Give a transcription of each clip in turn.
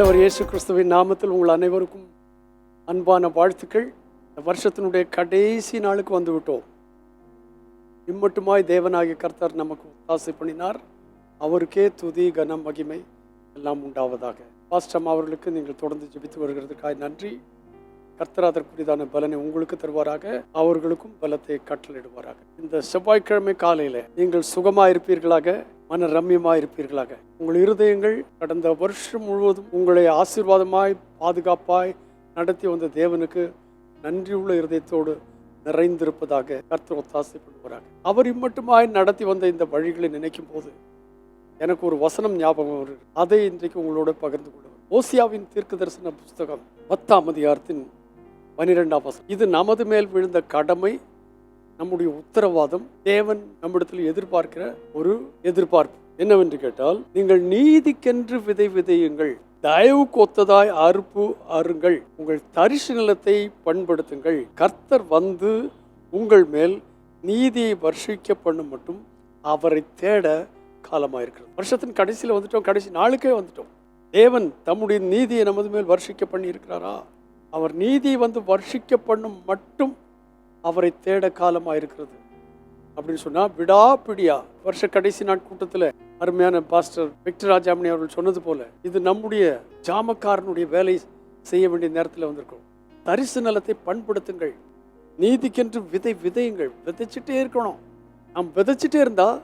ஆண்டவர் இயேசு கிறிஸ்துவின் நாமத்தில் உங்கள் அனைவருக்கும் அன்பான வாழ்த்துக்கள். இந்த வருஷத்தினுடைய கடைசி நாளுக்கு வந்து விட்டோம் இம்மட்டுமாய் தேவனாகிய கர்த்தர் நமக்கு ஒத்தாசை பண்ணினார். அவருக்கே துதி கனம் மகிமை எல்லாம் உண்டாவதாக. பாஸ்டம் அவர்களுக்கு நீங்கள் தொடர்ந்து ஜெபித்து வருகிறதுக்காக நன்றி. கர்த்தர் அதற்குரியதான பலனை உங்களுக்கு தருவாராக. அவர்களுக்கும் பலத்தை கட்டளிடுவாராக இந்த செவ்வாய்க்கிழமை காலையில் நீங்கள் சுகமாக இருப்பீர்களாக மன ரம்யமாக இருப்பீர்களாக உங்கள் இருதயங்கள் கடந்த வருஷம் முழுவதும் உங்களை ஆசீர்வாதமாய் பாதுகாப்பாய் நடத்தி வந்த தேவனுக்கு நன்றியுள்ள இருதயத்தோடு நிறைந்திருப்பதாக கர்த்தர் ஒத்தாசை பண்ணுவாராக அவர் இம்மட்டுமாய் நடத்தி வந்த இந்த வழிகளை நினைக்கும் போது எனக்கு ஒரு வசனம் ஞாபகம் வருது அதை இன்றைக்கு உங்களோட பகிர்ந்து கொள்ளுவேன் ஓசியாவின் தீர்க்க தரிசன புஸ்தகம் பத்தாம் அதிகாரத்தின் பனிரெண்டாம் வசனம். இது நமது மேல் விழுந்த கடமை நம்முடைய உத்தரவாதம் தேவன் நம்மிடத்தில் எதிர்பார்க்கிற ஒரு எதிர்பார்ப்பு. என்னவென்று கேட்டால் நீங்கள் நீதிக்கென்று விதை விதையுங்கள். தயவு கொத்ததாய் அறுப்பு அருங்கள் உங்கள் தரிசு நிலத்தை பண்படுத்துங்கள். கர்த்தர் வந்து உங்கள் மேல் நீதியை வர்ஷிக்க பண்ணும் மட்டும் அவரை தேட காலமாயிருக்கிறது. வருஷத்தின் கடைசியில் வந்துட்டோம் கடைசி நாளுக்கே வந்துட்டோம். தேவன் தம்முடைய நீதியை நமது மேல் வர்ஷிக்க பண்ணி இருக்கிறாரா அவர் நீதியை வந்து வர்ஷிக்க பண்ணும் மட்டும் அவரை தேட காலமாக இருக்கிறது அப்படின்னு சொன்னால் விடாப்பிடியா? வருஷ கடைசி நாட்கூட்டத்தில் அருமையான பாஸ்டர் விக்டர் ராஜாமணி அவர்கள் சொன்னது போல இது நம்முடைய ஜாமக்காரனுடைய வேலை செய்ய வேண்டிய நேரத்தில் வந்திருக்கோம். தரிசு நலத்தை பண்படுத்துங்கள். நீதிக்கென்று விதை விதையுங்கள். விதைச்சிட்டே இருக்கணும். நாம் விதைச்சிட்டே இருந்தால்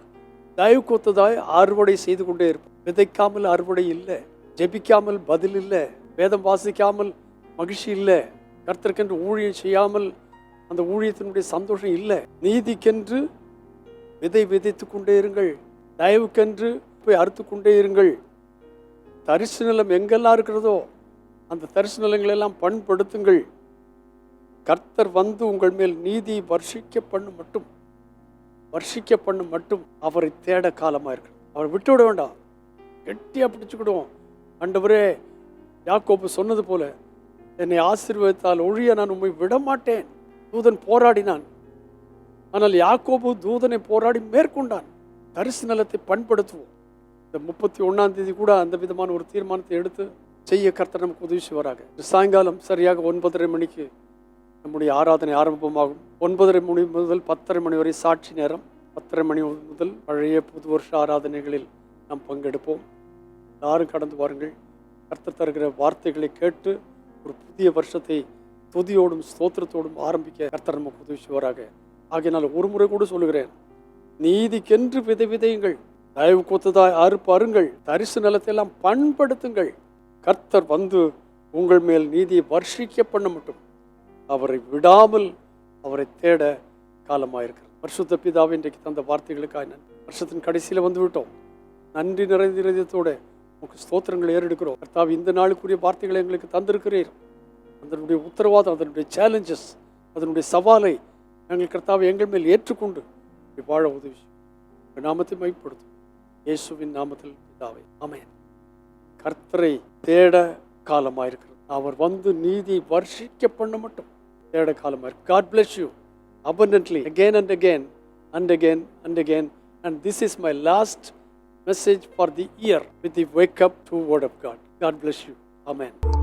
தயவு கொத்ததாய் அறுவடை செய்து கொண்டே இருப்போம். விதைக்காமல் அறுவடை இல்லை. ஜெபிக்காமல் பதில் இல்லை. வேதம் வாசிக்காமல் மகிழ்ச்சி இல்லை. கர்த்தருக்கென்று ஊழியம் செய்யாமல் அந்த ஊழியத்தினுடைய சந்தோஷம் இல்லை. நீதிக்கென்று விதை விதைத்து கொண்டே இருங்கள். தயவுக்கென்று போய் அறுத்து கொண்டே இருங்கள். தரிசு நிலம் எங்கெல்லாம் இருக்கிறதோ அந்த தரிசு நிலங்களெல்லாம் பண்படுத்துங்கள். கர்த்தர் வந்து உங்கள் மேல் நீதி வர்ஷிக்க பண்ணும் மட்டும் வர்ஷிக்க பண்ணும் மட்டும் அவரை தேட காலமாக இருக்கு. அவரை விட்டு விட வேண்டாம். கெட்டியாக பிடிச்சுக்கிடுவோம். அண்டவரே யாக்கோப்பு சொன்னது போல என்னை ஆசீர்வதித்தால் ஒழிய நான் உண்மை விடமாட்டேன். தூதன் போராடினான். ஆனால் யாக்கோபு தூதனை போராடி மேற்கொண்டான். தரிசு நிலத்தை பண்படுத்துவோம். இந்த முப்பத்தி ஒன்றாம் தேதி கூட அந்த விதமான ஒரு தீர்மானத்தை எடுத்து செய்ய கர்த்தர் நமக்கு உதவி செய்வாராக சாயங்காலம் சரியாக ஒன்பதரை மணிக்கு நம்முடைய ஆராதனை ஆரம்பமாகும். ஒன்பதரை மணி முதல் பத்தரை மணி வரை சாட்சி நேரம். பத்தரை மணி முதல் பழைய புது வருஷ ஆராதனைகளில் நாம் பங்கெடுப்போம். யாரும் கடந்து வாருங்கள். கர்த்தர் தருகிற வார்த்தைகளை கேட்டு ஒரு புதிய வருஷத்தை துதியோடும் ஸ்தோத்திரத்தோடும் ஆரம்பிக்க கர்த்தர் நமக்கு உதவி செய்வாராக ஆகையினால் ஒரு முறை கூட சொல்லுகிறேன் நீதிக்கென்று விதை விதையுங்கள் தயவு கொத்ததாய் அறுப்பாருங்கள் தரிசு நிலத்தை எல்லாம் பண்படுத்துங்கள். கர்த்தர் வந்து உங்கள் மேல் நீதியை வர்ஷிக்க பண்ண மட்டும் அவரை விடாமல் அவரை தேட காலமாயிருக்கிறது. வருஷத்த பிதாவை இன்றைக்கு தந்த வார்த்தைகளுக்காக நன்றி. வருஷத்தின் கடைசியில் வந்து விட்டோம் நன்றி நிறைந்த இதயத்தோட உங்களுக்கு ஸ்தோத்திரங்களை ஏறெடுக்கிறோம். கர்த்தாവ് இந்த நாளுக்குரிய வார்த்தைகளை எங்களுக்கு தந்திருக்கிறீர். அதனுடைய உத்தரவாதம் அதனுடைய சேலஞ்சஸ் அதனுடைய சவாலை நாங்கள் கர்த்தாவை எங்கள் மேல் ஏற்றுக்கொண்டு வாழ உதவி நாமத்தை மைப்படுத்தும் இயேசுவின் நாமத்தில் பிதாவை ஆமென் கர்த்தரை தேட காலமாயிருக்கிறது அவர் வந்து நீதி வர்ஷிக்க பண்ண மட்டும் தேட காலமாயிருக்கு God bless you abundantly again and again and again and again and this is my last message for the year with the wake up to word of God. God bless you. Amen.